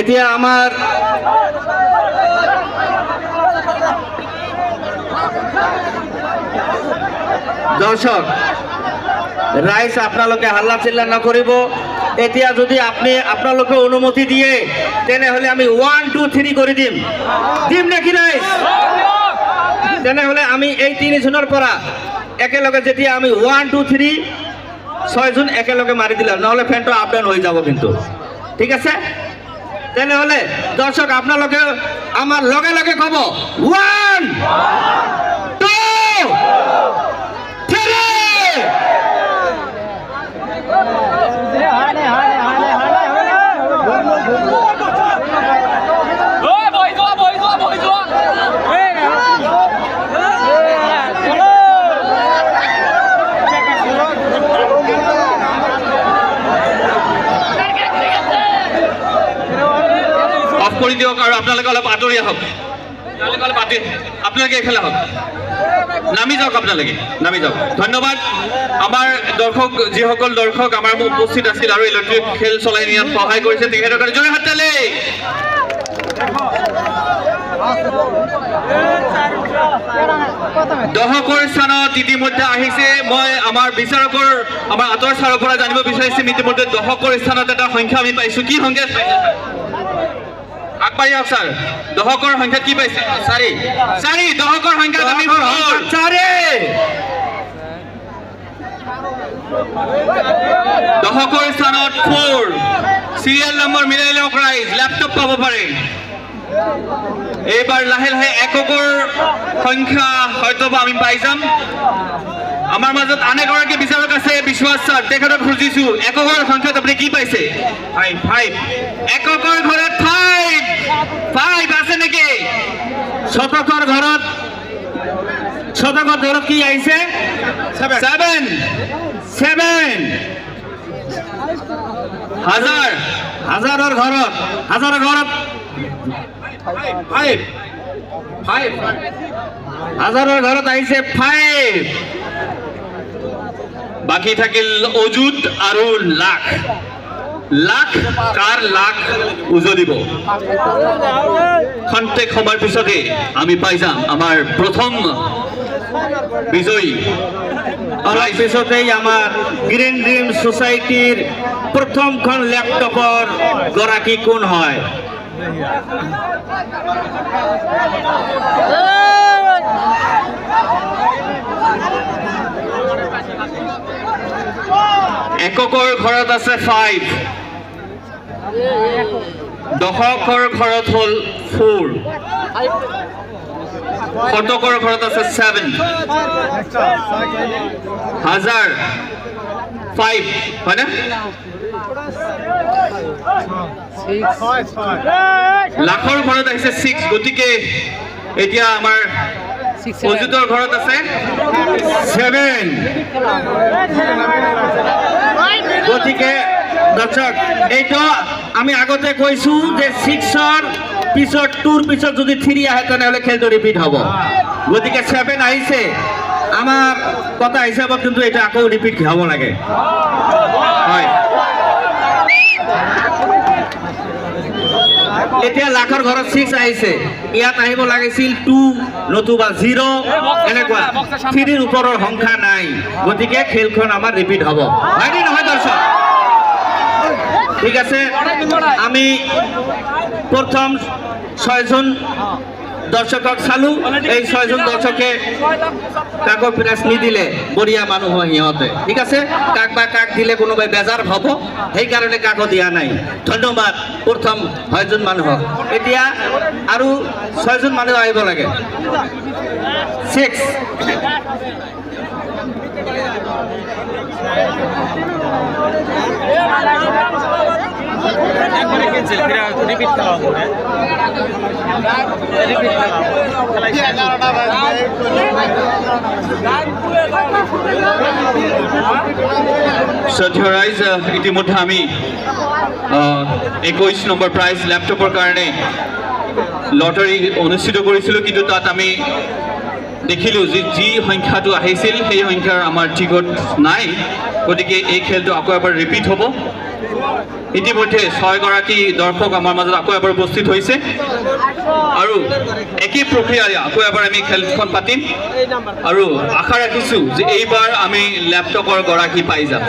এতিয়া আমাৰ দৰ্শক ৰাইজ আপোনালোকে হাল্লা চিল্লা নকৰিব এতিয়া যদি আপুনি আপোনালোকে অনুমতি দিয়ে তেনেহ'লে আমি ওৱান টু থ্ৰী কৰি দিম। দিম নেকি ৰাইজ তেনেহ'লে আমি এই তিনি জুনৰ পৰা একেলগে যেতিয়া আমি ওৱান টু থ্ৰী ছয় জুন একেলগে মাৰি দিলাম, নহ'লে ফেনটো আপ ডাউন হৈ যাব কিন্তু। ঠিক আছে? তেনেহ'লে দৰ্শক আপোনালোকে আমাৰ লগে লগে ক'ব। ওৱান কৰি দিয়ক আৰু আপোনালোকে অলপ আঁতৰি আহক আপোনালোকে অলপ আঁতৰি আপোনালোকে এইফালে আহক নামি যাওক আপোনালোকে নামি যাওক। ধন্যবাদ। আমাৰ দৰ্শক যিসকল দৰ্শক আমাৰ উপস্থিত আছিল আৰু ইলেক্ট্ৰিক খেল চলাই নিয়াত সহায় কৰিছে তেখেতৰ কাৰণে জয় হাতালে দশকৰ স্থানত ইতিমধ্যে আহিছে। মই আমাৰ বিচাৰকৰ, আমাৰ আঁতৰ চাৰৰ পৰা জানিব বিচাৰিছোঁ, ইতিমধ্যে দশকৰ স্থানত এটা সংখ্যা আমি পাইছোঁ। কি সংখ্যা? আগবাঢ়ি আহক ছাৰ। দশকৰ সংখ্যা কি পাইছে? চাৰি। চাৰি দশকৰ সংখ্যা আমি ফ'ৰ। চাৰি। স্থানত ফ'ৰ। চিৰিয়েল নম্বৰ মিলাই লওক ৰাইজ লেপটপ পাব পাৰে। এইবাৰ লাহে লাহে এককৰ সংখ্যা হয়তো বা আমি পাই যাম। আমাৰ মাজত আন এগৰাকী বিচাৰক আছে বিশ্বাস ছাৰ। তেখেতক খুজিছো। এককৰ সংখ্যাত আপুনি কি পাইছে? ফাইভ ফাইভ এককৰ ঘৰত ফাইভ ফাইভ আছে নেকি? শতকৰ ঘৰত শতকৰ ঘৰত কি আহিছে ছেভেন ছেভেন হাজাৰ হাজাৰৰ ঘৰত হাজাৰৰ ঘৰত ফাইভ ফাইভ হাজাৰৰ ঘৰত আহিছে ফাইভ বাকী থাকিল অযুত আৰু লাখ। লাখ কাৰ লাখ উজলিব খন্তেক সময়ৰ পিছতে আমি পাই যাম আমাৰ প্ৰথম বিজয়ী। অলপ পিছতেই আমাৰ গ্ৰীণ ড্ৰিম ছ'চাইটিৰ প্ৰথমখন লেপটপৰ গৰাকী কোন হয়? এককৰ ঘৰত আছে ফাইভ দশকৰ ঘৰত হ'ল ফ'ৰ। শতকৰ ঘৰত আছে ছেভেন? হাজাৰ ফাইভ, হয়নে? লাখৰ ঘৰত আহিছে ছিক্স, গতিকে এতিয়া আমাৰ অজিতৰ ঘৰত আছে ছেভেন। গতিকে, দৰ্শক, এইটো আমি আগতে কৈছোঁ যে ছিক্সৰ পিছত টুৰ পিছত যদি থ্ৰী আহে, তেনেহ'লে খেলটো ৰিপিট হ'ব। গতিকে ছেভেন আহিছে। আমাৰ কথা হিচাপত কিন্তু এইটো আকৌ ৰিপিট হ'ব লাগে। হয়। এতিয়া লাখৰ ঘৰত ছিক্স আহিছে। ইয়াত আহিব লাগিছিল টু নতুবা জিৰ' এনেকুৱা। থ্ৰীৰ ওপৰৰ সংখ্যা নাই। গতিকে খেলখন আমাৰ ৰিপিট হ'ব। হয়নে নহয় দৰ্শক? ঠিক আছে? আমি প্ৰথম ছয়জন দৰ্শকক চালো এই ছয়জন দৰ্শকে কাকো প্ৰেছ নিদিলে বঢ়িয়া মানুহ হয় সিহঁতে। ঠিক আছে? কাক বা কাক দিলে কোনোবাই বেজাৰ হ'ব সেইকাৰণে কাকো দিয়া নাই। ধন্যবাদ প্ৰথম ছয়জন মানুহক। এতিয়া আৰু ছয়জন মানুহ আহিব লাগে। ছিক্স শ্ৰদ্ধেয় ৰাইজ আহ, ইতিমধ্যে আমি একৈছ নম্বৰ প্ৰাইজ লেপটপৰ কাৰণে লটাৰী অনুষ্ঠিত কৰিছিলোঁ কিন্তু তাত আমি দেখিলোঁ যে যি সংখ্যাটো আহিছিল, সেই সংখ্যাৰ আমাৰ টিকট নাই। গতিকে এই খেলটো আকৌ এবাৰ ৰিপিট হ'ব। ইতিমধ্যে ছয়গৰাকী দৰ্শক আমাৰ মাজত আকৌ এবাৰ উপস্থিত হৈছে। আৰু একেই প্ৰক্ৰিয়াৰে আকৌ এবাৰ আমি খেলখন পাতিম। আৰু আশা ৰাখিছোঁ যে এইবাৰ আমি লেপটপৰ গৰাকী পাই যাম।